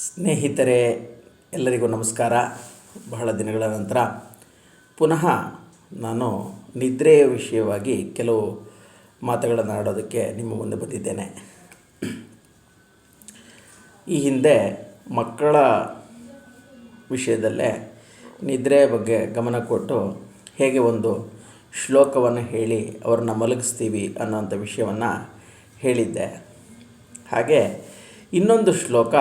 ಸ್ನೇಹಿತರೆ, ಎಲ್ಲರಿಗೂ ನಮಸ್ಕಾರ. ಬಹಳ ದಿನಗಳ ನಂತರ ಪುನಃ ನಾನು ನಿದ್ರೆಯ ವಿಷಯವಾಗಿ ಕೆಲವು ಮಾತುಗಳನ್ನು ಆಡೋದಕ್ಕೆ ನಿಮ್ಮ ಮುಂದೆ ಬಂದಿದ್ದೇನೆ. ಈ ಹಿಂದೆ ಮಕ್ಕಳ ವಿಷಯದಲ್ಲೇ ನಿದ್ರೆಯ ಬಗ್ಗೆ ಗಮನ ಕೊಟ್ಟು ಹೇಗೆ ಒಂದು ಶ್ಲೋಕವನ್ನು ಹೇಳಿ ಅವ್ರನ್ನ ಮಲಗಿಸ್ತೀವಿ ಅನ್ನೋಂಥ ವಿಷಯವನ್ನು ಹೇಳಿದ್ದೆ. ಹಾಗೆ ಇನ್ನೊಂದು ಶ್ಲೋಕ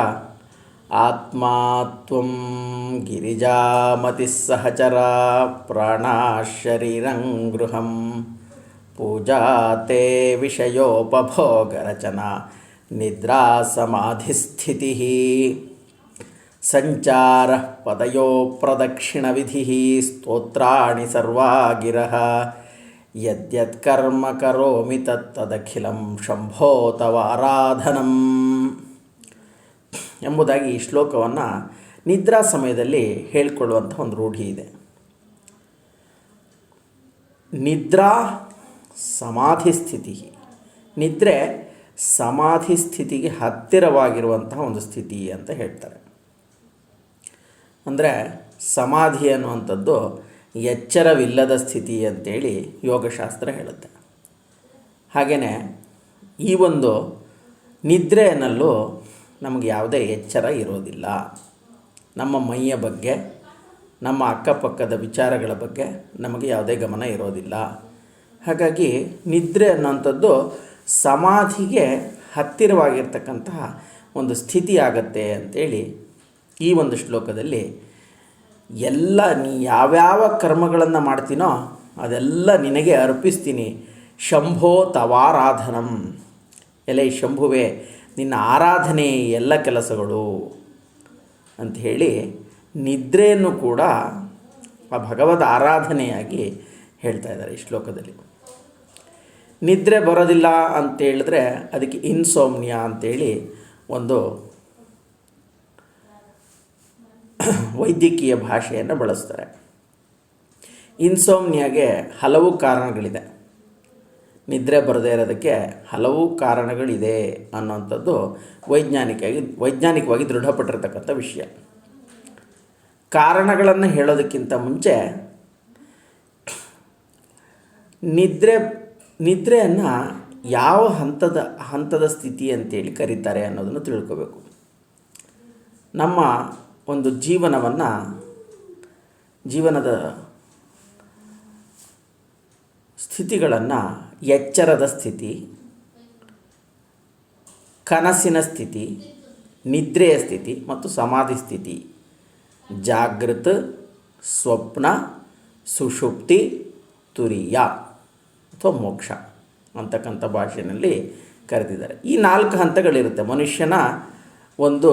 ఆత్మాత్వం గిరిజామతి సహచరా ప్రాణాశరీరం గృహం పూజాతే విషయోపభోగరచన నిద్రాసమాధిస్థితి సంచార పదయో ప్రదక్షిణవిధి స్తోత్రాణి సర్వా గిరః యద్యత్కర్మ కరోమి తత్తదఖిలం శంభో ಎಂಬುದಾಗಿ ಈ ಶ್ಲೋಕವನ್ನು ನಿದ್ರಾ ಸಮಯದಲ್ಲಿ ಹೇಳಿಕೊಳ್ಳುವಂಥ ಒಂದು ರೂಢಿ ಇದೆ. ನಿದ್ರಾ ಸಮಾಧಿ ಸ್ಥಿತಿ. ನಿದ್ರೆ ಸಮಾಧಿ ಸ್ಥಿತಿಗೆ ಹತ್ತಿರವಾಗಿರುವಂತಹ ಒಂದು ಸ್ಥಿತಿ ಅಂತ ಹೇಳ್ತಾರೆ. ಅಂದರೆ ಸಮಾಧಿ ಅನ್ನುವಂಥದ್ದು ಎಚ್ಚರವಿಲ್ಲದ ಸ್ಥಿತಿ ಅಂತೇಳಿ ಯೋಗಶಾಸ್ತ್ರ ಹೇಳುತ್ತೆ. ಹಾಗೆಯೇ ಈ ಒಂದು ನಿದ್ರೆಯಲ್ಲೂ ನಮಗೆ ಯಾವುದೇ ಎಚ್ಚರ ಇರೋದಿಲ್ಲ. ನಮ್ಮ ಮೈಯ ಬಗ್ಗೆ, ನಮ್ಮ ಅಕ್ಕಪಕ್ಕದ ವಿಚಾರಗಳ ಬಗ್ಗೆ ನಮಗೆ ಯಾವುದೇ ಗಮನ ಇರೋದಿಲ್ಲ. ಹಾಗಾಗಿ ನಿದ್ರೆ ಅನ್ನೋಂಥದ್ದು ಸಮಾಧಿಗೆ ಹತ್ತಿರವಾಗಿರ್ತಕ್ಕಂತಹ ಒಂದು ಸ್ಥಿತಿ ಆಗತ್ತೆ ಅಂತೇಳಿ ಈ ಒಂದು ಶ್ಲೋಕದಲ್ಲಿ ಎಲ್ಲ ನೀ ಯಾವ್ಯಾವ ಕರ್ಮಗಳನ್ನು ಮಾಡ್ತೀನೋ ಅದೆಲ್ಲ ನಿನಗೆ ಅರ್ಪಿಸ್ತೀನಿ. ಶಂಭೋ ತವಾರಾಧನಂ. ಎಲೆ ಶಂಭುವೆ ನಿನ್ನ ಆರಾಧನೆ ಎಲ್ಲ ಕೆಲಸಗಳು ಅಂತ ಹೇಳಿ ನಿದ್ರೆಯನ್ನು ಕೂಡ ಆ ಭಗವದ್ ಆರಾಧನೆಯಾಗಿ ಹೇಳ್ತಾ ಇದ್ದಾರೆ ಈ ಶ್ಲೋಕದಲ್ಲಿ. ನಿದ್ರೆ ಬರೋದಿಲ್ಲ ಅಂತ ಹೇಳಿದ್ರೆ ಅದಕ್ಕೆ ಇನ್ಸೋಮ್ನಿಯ ಅಂತೇಳಿ ಒಂದು ವೈದ್ಯಕೀಯ ಭಾಷೆಯನ್ನು ಬಳಸ್ತಾರೆ. ಇನ್ಸೋಮ್ನಿಯಾಗೆ ಹಲವು ಕಾರಣಗಳಿದೆ. ನಿದ್ರೆ ಬರದೇ ಇರೋದಕ್ಕೆ ಹಲವು ಕಾರಣಗಳಿದೆ ಅನ್ನುವಂಥದ್ದು ವೈಜ್ಞಾನಿಕವಾಗಿ ವೈಜ್ಞಾನಿಕವಾಗಿ ದೃಢಪಟ್ಟಿರ್ತಕ್ಕಂಥ ವಿಷಯ. ಕಾರಣಗಳನ್ನು ಹೇಳೋದಕ್ಕಿಂತ ಮುಂಚೆ ನಿದ್ರೆ, ನಿದ್ರೆಯನ್ನು ಯಾವ ಹಂತದ ಹಂತದ ಸ್ಥಿತಿ ಅಂತೇಳಿ ಕರೀತಾರೆ ಅನ್ನೋದನ್ನು ತಿಳ್ಕೋಬೇಕು. ನಮ್ಮ ಒಂದು ಜೀವನವನ್ನು, ಜೀವನದ ಸ್ಥಿತಿಗಳನ್ನು ಎಚ್ಚರದ ಸ್ಥಿತಿ, ಕನಸಿನ ಸ್ಥಿತಿ, ನಿದ್ರೆಯ ಸ್ಥಿತಿ ಮತ್ತು ಸಮಾಧಿ ಸ್ಥಿತಿ. ಜಾಗೃತ, ಸ್ವಪ್ನ, ಸುಷುಪ್ತಿ, ತುರಿಯ ಅಥವಾ ಮೋಕ್ಷ ಅಂತಕ್ಕಂಥ ಭಾಷೆಯಲ್ಲಿ ಕರೆದಿದ್ದಾರೆ. ಈ ನಾಲ್ಕು ಹಂತಗಳಿರುತ್ತೆ. ಮನುಷ್ಯನ ಒಂದು